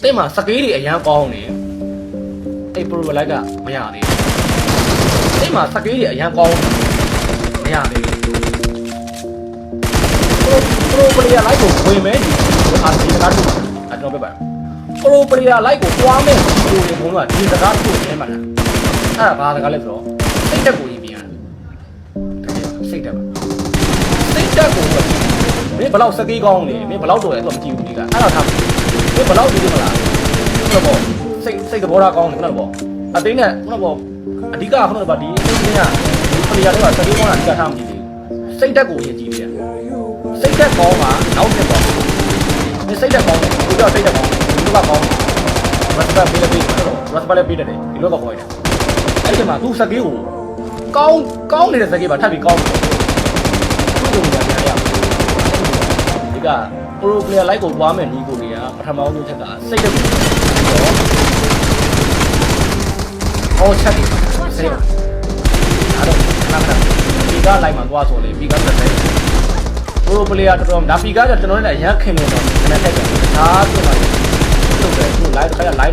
တိတ်မှာစကေးတွေအရန်ကောင်းနေအဲ့ pro လိုက်ကမရသေးဘူးတိတ်မှာစကေးတွေအရန်ကောင်းနေမရသေးဘူး pro pro player လိုက်ကိုဝင်မဲဒီအာဒီစကားတူအကျွန်တော်ပြပါ pro player လိုက်ကိုတွားမဲ့ဒီကိုတွေဘုံကဒီစကားတူနေမှာလားအဲ့ဒါဘာစကားလဲဆိုတော့စိတ်တက်ကိုကြီးပြန်စိတ်တက်ပါစိတ်တက်ကိုမင်းဘယ်လောက်စကေးကောင်းနေမင်းဘယ်လောက်တော်လဲဆိုတော့မကြည့်ဘူးဒီကအဲ့ဒါထားမင်း ဘယ်လောက်ကြည့်မလားခုနကပေါ့စိတ်စိတ်သဘောထားကောင်းနေခုနကပေါ့အသိနဲ့ခုနကပေါ့အဓိကခုနကပေါ့ဒီအသိနဲ့ဒီ player တွေကစကေးကောင်းတာအဓိကထားမကြည့်သေးဘူးစိတ်တက်ကိုရင်ကြည့်ပြန်စိတ်သက်ကောင်းမှာနောက်ဖြစ်သွားတယ်။ဒီစိတ်သက်ကောင်းတယ်ဒီတော့စိတ်သက်ကောင်းတယ်ဒီလိုကကောင်းတယ်။ရတ်ဘတ်ပေးလည်းပေးတယ်ရတ်ဘတ်လည်းပေးတယ်ဒီလိုကခေါ်ရတယ်။အဲ့ဒီမှာသူစကေးကိုကောင်းကောင်းနေတဲ့စကေးပါထပ်ပြီးကောင်းတယ်။သူ့ကိုညာရရဒီက pro player လိုက်ကိုသွားမယ်ညီကိုတွေကပထမဆုံးချက်ကစိတ်သက်ကိုဟောချက်တယ်စိတ်အဲ့တော့ခဏခဏဒီကလိုက်မှာသွားဆိုလေဒီကတက်တယ်ပရိုပလေယာတော်တော်ဒါပီကားကကျွန်တော်လည်းအရန်ခင်နေတော့နည်းနည်းထက်တယ်ဒါဆိုတော့သူ့ပဲသူ့ live တစ်ခါ live